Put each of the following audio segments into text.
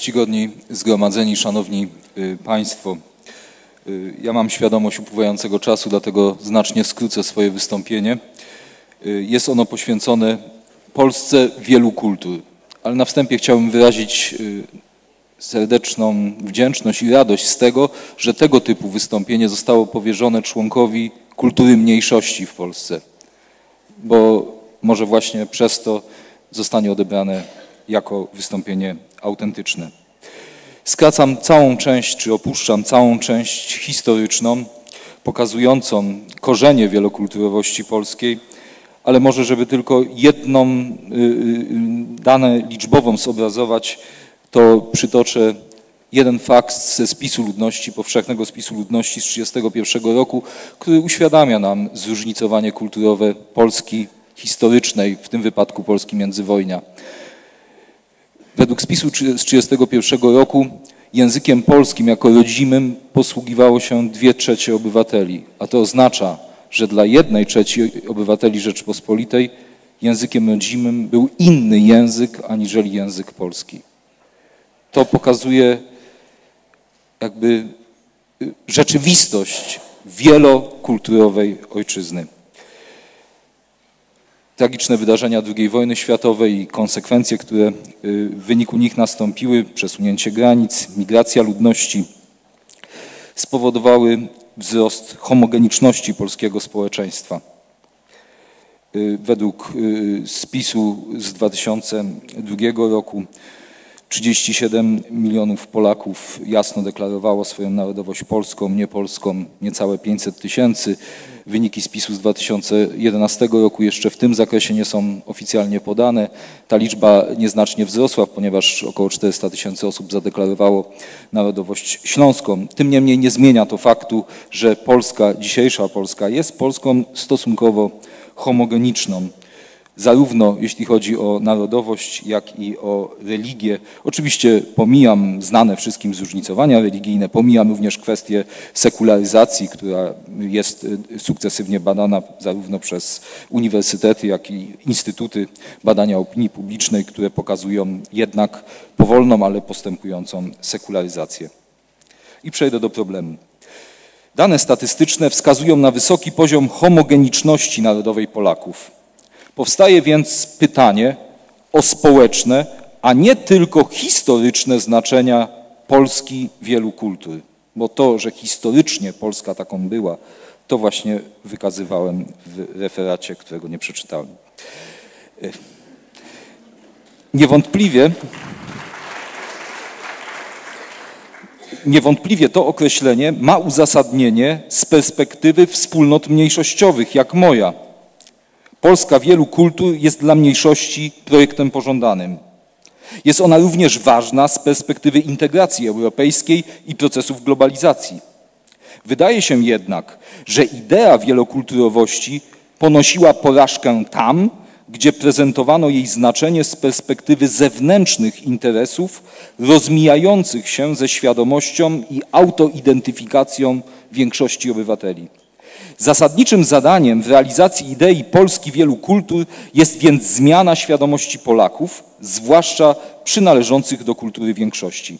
czcigodni zgromadzeni, szanowni y, państwo. Y, ja mam świadomość upływającego czasu, dlatego znacznie skrócę swoje wystąpienie. Y, jest ono poświęcone Polsce wielu kultur, ale na wstępie chciałbym wyrazić serdeczną wdzięczność i radość z tego, że tego typu wystąpienie zostało powierzone członkowi kultury mniejszości w Polsce, bo może właśnie przez to zostanie odebrane jako wystąpienie autentyczne. Skracam całą część, czy opuszczam całą część historyczną, pokazującą korzenie wielokulturowości polskiej, ale może, żeby tylko jedną y, y, dane liczbową zobrazować, to przytoczę jeden fakt ze spisu ludności, powszechnego spisu ludności z 1931 roku, który uświadamia nam zróżnicowanie kulturowe Polski historycznej, w tym wypadku Polski międzywojnia. Według spisu z 1931 roku językiem polskim jako rodzimym posługiwało się dwie trzecie obywateli, a to oznacza, że dla jednej trzeciej obywateli Rzeczpospolitej językiem rodzimym był inny język aniżeli język polski. To pokazuje jakby y, rzeczywistość wielokulturowej ojczyzny tragiczne wydarzenia II wojny światowej i konsekwencje, które y, w wyniku nich nastąpiły, przesunięcie granic, migracja ludności, spowodowały wzrost homogeniczności polskiego społeczeństwa. Y, według y, spisu z 2002 roku 37 milionów Polaków jasno deklarowało swoją narodowość polską, niepolską, niecałe 500 tysięcy. Wyniki spisu z 2011 roku jeszcze w tym zakresie nie są oficjalnie podane. Ta liczba nieznacznie wzrosła, ponieważ około 400 tysięcy osób zadeklarowało narodowość śląską. Tym niemniej nie zmienia to faktu, że Polska, dzisiejsza Polska jest Polską stosunkowo homogeniczną zarówno jeśli chodzi o narodowość, jak i o religię. Oczywiście pomijam znane wszystkim zróżnicowania religijne, pomijam również kwestię sekularyzacji, która jest y, sukcesywnie badana zarówno przez uniwersytety, jak i instytuty badania opinii publicznej, które pokazują jednak powolną, ale postępującą sekularyzację. I przejdę do problemu. Dane statystyczne wskazują na wysoki poziom homogeniczności narodowej Polaków. Powstaje więc pytanie o społeczne, a nie tylko historyczne znaczenia Polski wielu kultur. Bo to, że historycznie Polska taką była, to właśnie wykazywałem w referacie, którego nie przeczytałem. Niewątpliwie, niewątpliwie to określenie ma uzasadnienie z perspektywy wspólnot mniejszościowych, jak moja Polska wielu kultur jest dla mniejszości projektem pożądanym. Jest ona również ważna z perspektywy integracji europejskiej i procesów globalizacji. Wydaje się jednak, że idea wielokulturowości ponosiła porażkę tam, gdzie prezentowano jej znaczenie z perspektywy zewnętrznych interesów rozmijających się ze świadomością i autoidentyfikacją większości obywateli. Zasadniczym zadaniem w realizacji idei Polski wielu kultur jest więc zmiana świadomości Polaków, zwłaszcza przynależących do kultury większości.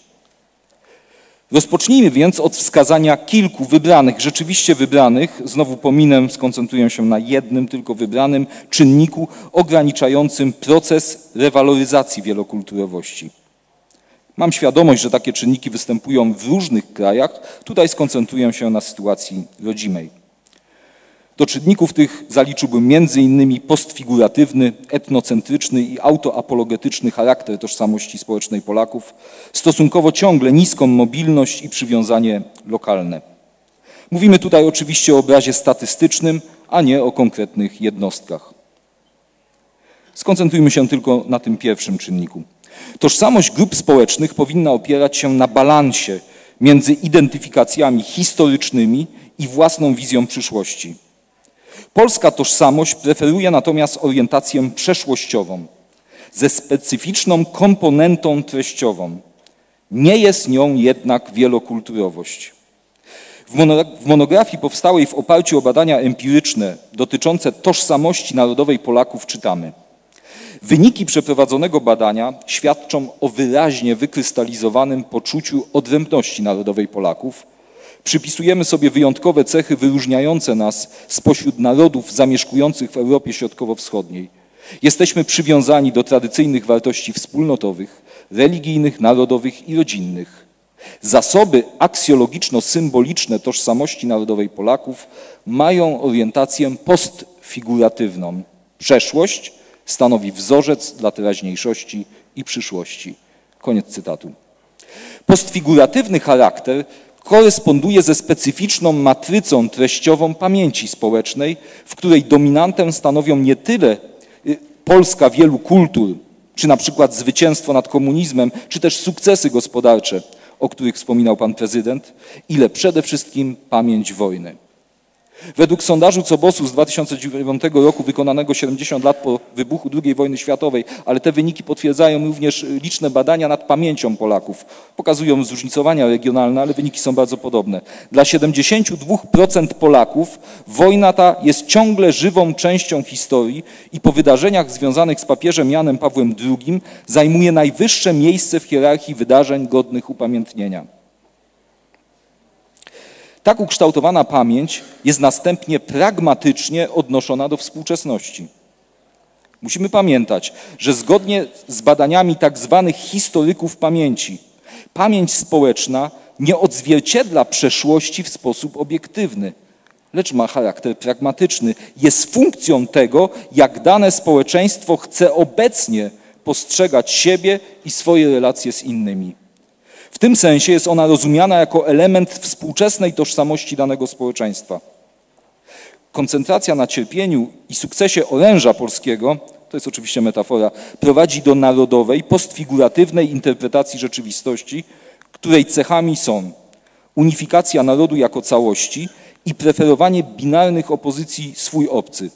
Rozpocznijmy więc od wskazania kilku wybranych, rzeczywiście wybranych, znowu pominę, skoncentruję się na jednym tylko wybranym czynniku ograniczającym proces rewaloryzacji wielokulturowości. Mam świadomość, że takie czynniki występują w różnych krajach, tutaj skoncentruję się na sytuacji rodzimej. Do czynników tych zaliczyłbym m.in. postfiguratywny, etnocentryczny i autoapologetyczny charakter tożsamości społecznej Polaków, stosunkowo ciągle niską mobilność i przywiązanie lokalne. Mówimy tutaj oczywiście o obrazie statystycznym, a nie o konkretnych jednostkach. Skoncentrujmy się tylko na tym pierwszym czynniku. Tożsamość grup społecznych powinna opierać się na balansie między identyfikacjami historycznymi i własną wizją przyszłości. Polska tożsamość preferuje natomiast orientację przeszłościową, ze specyficzną komponentą treściową. Nie jest nią jednak wielokulturowość. W monografii powstałej w oparciu o badania empiryczne dotyczące tożsamości narodowej Polaków czytamy. Wyniki przeprowadzonego badania świadczą o wyraźnie wykrystalizowanym poczuciu odrębności narodowej Polaków. Przypisujemy sobie wyjątkowe cechy wyróżniające nas spośród narodów zamieszkujących w Europie Środkowo-Wschodniej. Jesteśmy przywiązani do tradycyjnych wartości wspólnotowych, religijnych, narodowych i rodzinnych. Zasoby aksjologiczno-symboliczne tożsamości narodowej Polaków mają orientację postfiguratywną. Przeszłość stanowi wzorzec dla teraźniejszości i przyszłości. Koniec cytatu. Postfiguratywny charakter koresponduje ze specyficzną matrycą treściową pamięci społecznej, w której dominantę stanowią nie tyle y, Polska wielu kultur, czy na przykład zwycięstwo nad komunizmem, czy też sukcesy gospodarcze, o których wspominał pan prezydent, ile przede wszystkim pamięć wojny. Według sondażu Cobosu z 2009 roku wykonanego 70 lat po wybuchu II wojny światowej, ale te wyniki potwierdzają również liczne badania nad pamięcią Polaków. Pokazują zróżnicowania regionalne, ale wyniki są bardzo podobne. Dla 72% Polaków wojna ta jest ciągle żywą częścią historii i po wydarzeniach związanych z papieżem Janem Pawłem II zajmuje najwyższe miejsce w hierarchii wydarzeń godnych upamiętnienia. Tak ukształtowana pamięć jest następnie pragmatycznie odnoszona do współczesności. Musimy pamiętać, że zgodnie z badaniami tak zwanych historyków pamięci, pamięć społeczna nie odzwierciedla przeszłości w sposób obiektywny, lecz ma charakter pragmatyczny. Jest funkcją tego, jak dane społeczeństwo chce obecnie postrzegać siebie i swoje relacje z innymi. W tym sensie jest ona rozumiana jako element współczesnej tożsamości danego społeczeństwa. Koncentracja na cierpieniu i sukcesie oręża polskiego, to jest oczywiście metafora, prowadzi do narodowej, postfiguratywnej interpretacji rzeczywistości, której cechami są unifikacja narodu jako całości i preferowanie binarnych opozycji swój-obcy.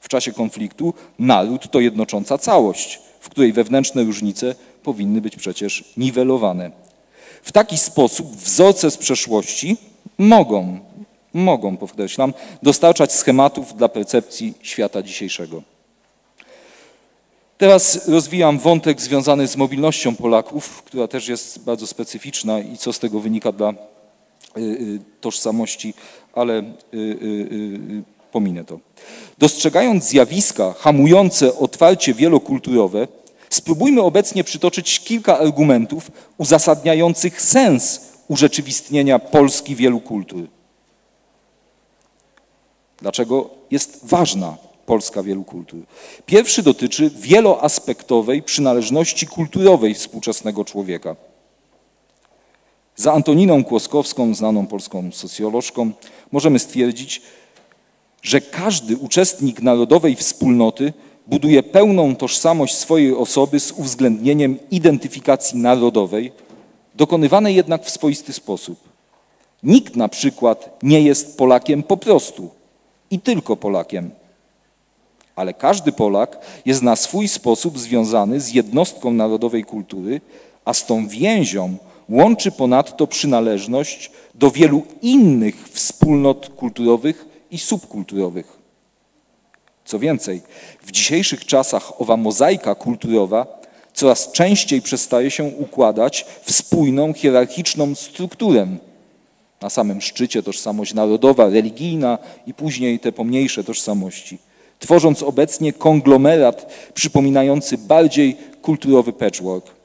W czasie konfliktu naród to jednocząca całość, w której wewnętrzne różnice powinny być przecież niwelowane. W taki sposób wzorce z przeszłości mogą, mogą, podkreślam, dostarczać schematów dla percepcji świata dzisiejszego. Teraz rozwijam wątek związany z mobilnością Polaków, która też jest bardzo specyficzna i co z tego wynika dla y, y, tożsamości, ale y, pominę to. Dostrzegając zjawiska hamujące otwarcie wielokulturowe, Spróbujmy obecnie przytoczyć kilka argumentów uzasadniających sens urzeczywistnienia Polski wielu kultur. Dlaczego jest ważna Polska wielu kultur? Pierwszy dotyczy wieloaspektowej przynależności kulturowej współczesnego człowieka. Za Antoniną Kłoskowską, znaną polską socjolożką, możemy stwierdzić, że każdy uczestnik narodowej wspólnoty buduje pełną tożsamość swojej osoby z uwzględnieniem identyfikacji narodowej, dokonywanej jednak w swoisty sposób. Nikt na przykład nie jest Polakiem po prostu i tylko Polakiem. Ale każdy Polak jest na swój sposób związany z jednostką narodowej kultury, a z tą więzią łączy ponadto przynależność do wielu innych wspólnot kulturowych i subkulturowych. Co więcej, w dzisiejszych czasach owa mozaika kulturowa coraz częściej przestaje się układać w spójną, hierarchiczną strukturę. Na samym szczycie tożsamość narodowa, religijna i później te pomniejsze tożsamości, tworząc obecnie konglomerat przypominający bardziej kulturowy patchwork.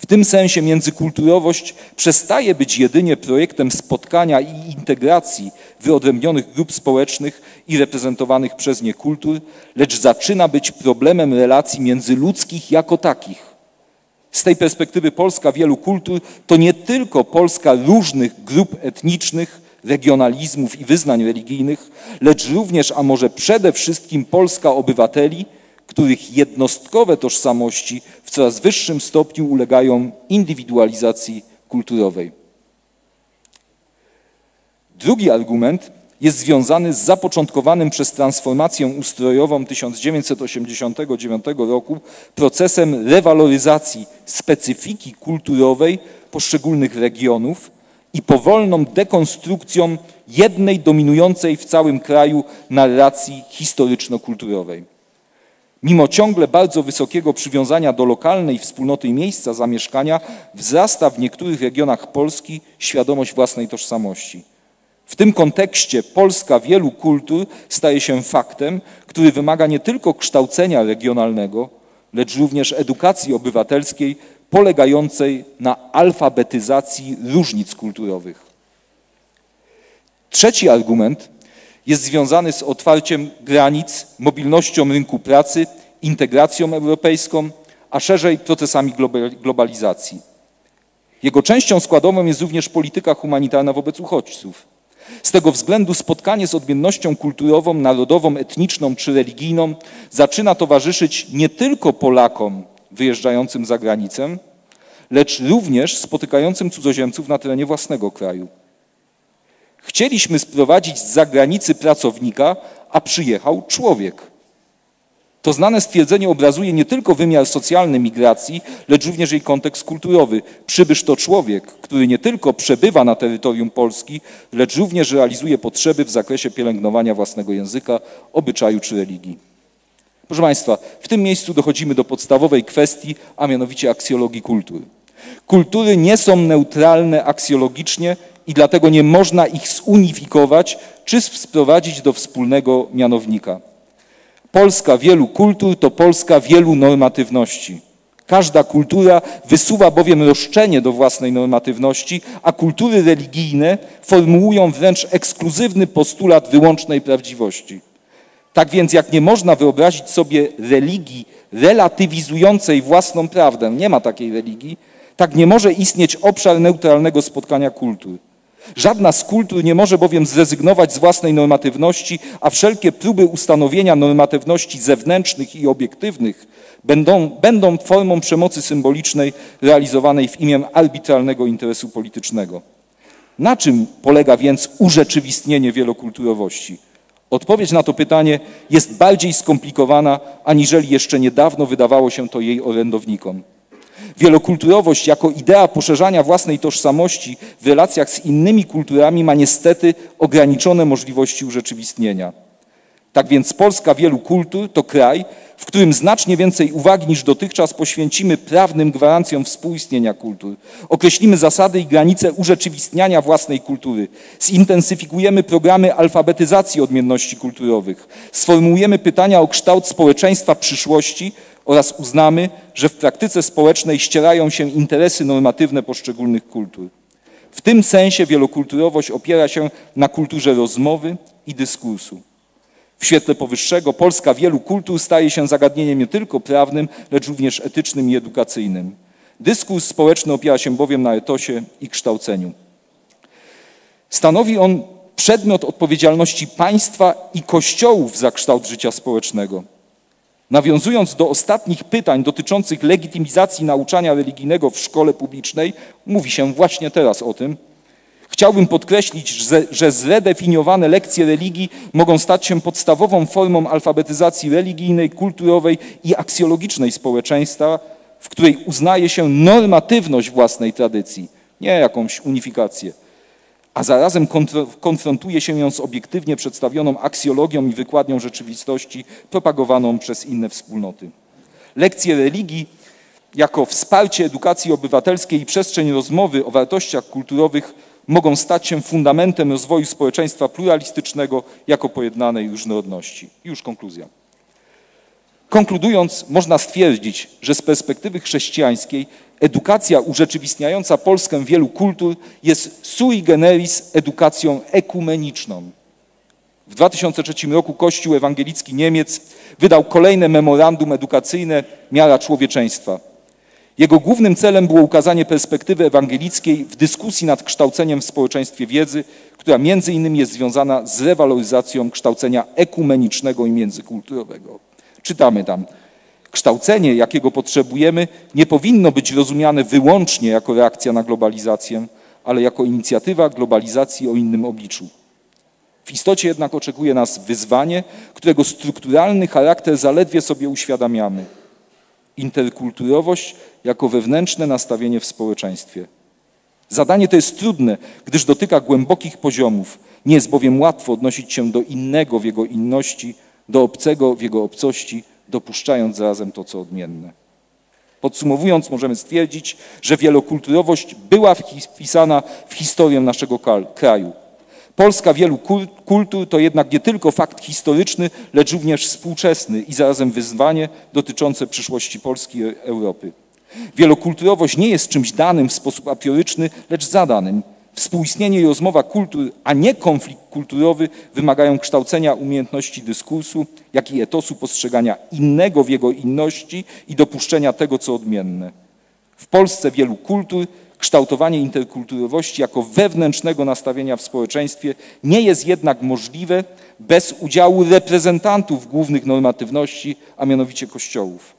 W tym sensie międzykulturowość przestaje być jedynie projektem spotkania i integracji wyodrębnionych grup społecznych i reprezentowanych przez nie kultur, lecz zaczyna być problemem relacji międzyludzkich jako takich. Z tej perspektywy Polska wielu kultur to nie tylko Polska różnych grup etnicznych, regionalizmów i wyznań religijnych, lecz również, a może przede wszystkim Polska obywateli – których jednostkowe tożsamości w coraz wyższym stopniu ulegają indywidualizacji kulturowej. Drugi argument jest związany z zapoczątkowanym przez transformację ustrojową 1989 roku procesem rewaloryzacji specyfiki kulturowej poszczególnych regionów i powolną dekonstrukcją jednej dominującej w całym kraju narracji historyczno-kulturowej. Mimo ciągle bardzo wysokiego przywiązania do lokalnej wspólnoty i miejsca zamieszkania, wzrasta w niektórych regionach Polski świadomość własnej tożsamości. W tym kontekście Polska wielu kultur staje się faktem, który wymaga nie tylko kształcenia regionalnego, lecz również edukacji obywatelskiej polegającej na alfabetyzacji różnic kulturowych. Trzeci argument jest związany z otwarciem granic, mobilnością rynku pracy, integracją europejską, a szerzej procesami globalizacji. Jego częścią składową jest również polityka humanitarna wobec uchodźców. Z tego względu spotkanie z odmiennością kulturową, narodową, etniczną czy religijną zaczyna towarzyszyć nie tylko Polakom wyjeżdżającym za granicę, lecz również spotykającym cudzoziemców na terenie własnego kraju. Chcieliśmy sprowadzić z zagranicy pracownika, a przyjechał człowiek. To znane stwierdzenie obrazuje nie tylko wymiar socjalny migracji, lecz również jej kontekst kulturowy. Przybysz to człowiek, który nie tylko przebywa na terytorium Polski, lecz również realizuje potrzeby w zakresie pielęgnowania własnego języka, obyczaju czy religii. Proszę Państwa, w tym miejscu dochodzimy do podstawowej kwestii, a mianowicie aksjologii kultur. Kultury nie są neutralne aksjologicznie i dlatego nie można ich zunifikować czy sprowadzić do wspólnego mianownika. Polska wielu kultur to Polska wielu normatywności. Każda kultura wysuwa bowiem roszczenie do własnej normatywności, a kultury religijne formułują wręcz ekskluzywny postulat wyłącznej prawdziwości. Tak więc jak nie można wyobrazić sobie religii relatywizującej własną prawdę, nie ma takiej religii, tak nie może istnieć obszar neutralnego spotkania kultur. Żadna z kultur nie może bowiem zrezygnować z własnej normatywności, a wszelkie próby ustanowienia normatywności zewnętrznych i obiektywnych będą, będą formą przemocy symbolicznej realizowanej w imię arbitralnego interesu politycznego. Na czym polega więc urzeczywistnienie wielokulturowości? Odpowiedź na to pytanie jest bardziej skomplikowana, aniżeli jeszcze niedawno wydawało się to jej orędownikom. Wielokulturowość jako idea poszerzania własnej tożsamości w relacjach z innymi kulturami ma niestety ograniczone możliwości urzeczywistnienia. Tak więc Polska wielu kultur to kraj, w którym znacznie więcej uwagi niż dotychczas poświęcimy prawnym gwarancjom współistnienia kultur. Określimy zasady i granice urzeczywistniania własnej kultury. Zintensyfikujemy programy alfabetyzacji odmienności kulturowych. Sformułujemy pytania o kształt społeczeństwa przyszłości oraz uznamy, że w praktyce społecznej ścierają się interesy normatywne poszczególnych kultur. W tym sensie wielokulturowość opiera się na kulturze rozmowy i dyskursu. W świetle powyższego Polska wielu kultur staje się zagadnieniem nie tylko prawnym, lecz również etycznym i edukacyjnym. Dyskurs społeczny opiera się bowiem na etosie i kształceniu. Stanowi on przedmiot odpowiedzialności państwa i kościołów za kształt życia społecznego. Nawiązując do ostatnich pytań dotyczących legitymizacji nauczania religijnego w szkole publicznej, mówi się właśnie teraz o tym. Chciałbym podkreślić, że, zredefiniowane lekcje religii mogą stać się podstawową formą alfabetyzacji religijnej, kulturowej i aksjologicznej społeczeństwa, w której uznaje się normatywność własnej tradycji, nie jakąś unifikację a zarazem konfrontuje się ją z obiektywnie przedstawioną aksjologią i wykładnią rzeczywistości propagowaną przez inne wspólnoty. Lekcje religii jako wsparcie edukacji obywatelskiej i przestrzeń rozmowy o wartościach kulturowych mogą stać się fundamentem rozwoju społeczeństwa pluralistycznego jako pojednanej różnorodności. Już konkluzja. Konkludując, można stwierdzić, że z perspektywy chrześcijańskiej edukacja urzeczywistniająca Polskę wielu kultur jest sui generis edukacją ekumeniczną. W 2003 roku Kościół Ewangelicki Niemiec wydał kolejne memorandum edukacyjne Miara Człowieczeństwa. Jego głównym celem było ukazanie perspektywy ewangelickiej w dyskusji nad kształceniem w społeczeństwie wiedzy, która między innymi jest związana z rewaloryzacją kształcenia ekumenicznego i międzykulturowego. Czytamy tam, Kształcenie, jakiego potrzebujemy, nie powinno być rozumiane wyłącznie jako reakcja na globalizację, ale jako inicjatywa globalizacji o innym obliczu. W istocie jednak oczekuje nas wyzwanie, którego strukturalny charakter zaledwie sobie uświadamiamy. Interkulturowość jako wewnętrzne nastawienie w społeczeństwie. Zadanie to jest trudne, gdyż dotyka głębokich poziomów. Nie jest bowiem łatwo odnosić się do innego w jego inności, do obcego w jego obcości, dopuszczając zarazem to, co odmienne. Podsumowując, możemy stwierdzić, że wielokulturowość była wpisana w historię naszego kraju. Polska wielu kultur to jednak nie tylko fakt historyczny, lecz również współczesny i zarazem wyzwanie dotyczące przyszłości Polski i Europy. Wielokulturowość nie jest czymś danym w sposób aprioryczny, lecz zadanym. Współistnienie i rozmowa kultur, a nie konflikt kulturowy wymagają kształcenia umiejętności dyskursu, jak i etosu postrzegania innego w jego inności i dopuszczenia tego, co odmienne. W Polsce wielu kultur kształtowanie interkulturowości jako wewnętrznego nastawienia w społeczeństwie nie jest jednak możliwe bez udziału reprezentantów głównych normatywności, a mianowicie kościołów.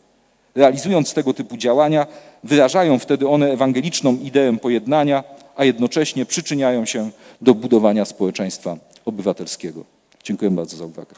Realizując tego typu działania, wyrażają wtedy one ewangeliczną ideę pojednania, a jednocześnie przyczyniają się do budowania społeczeństwa obywatelskiego. Dziękuję bardzo za uwagę.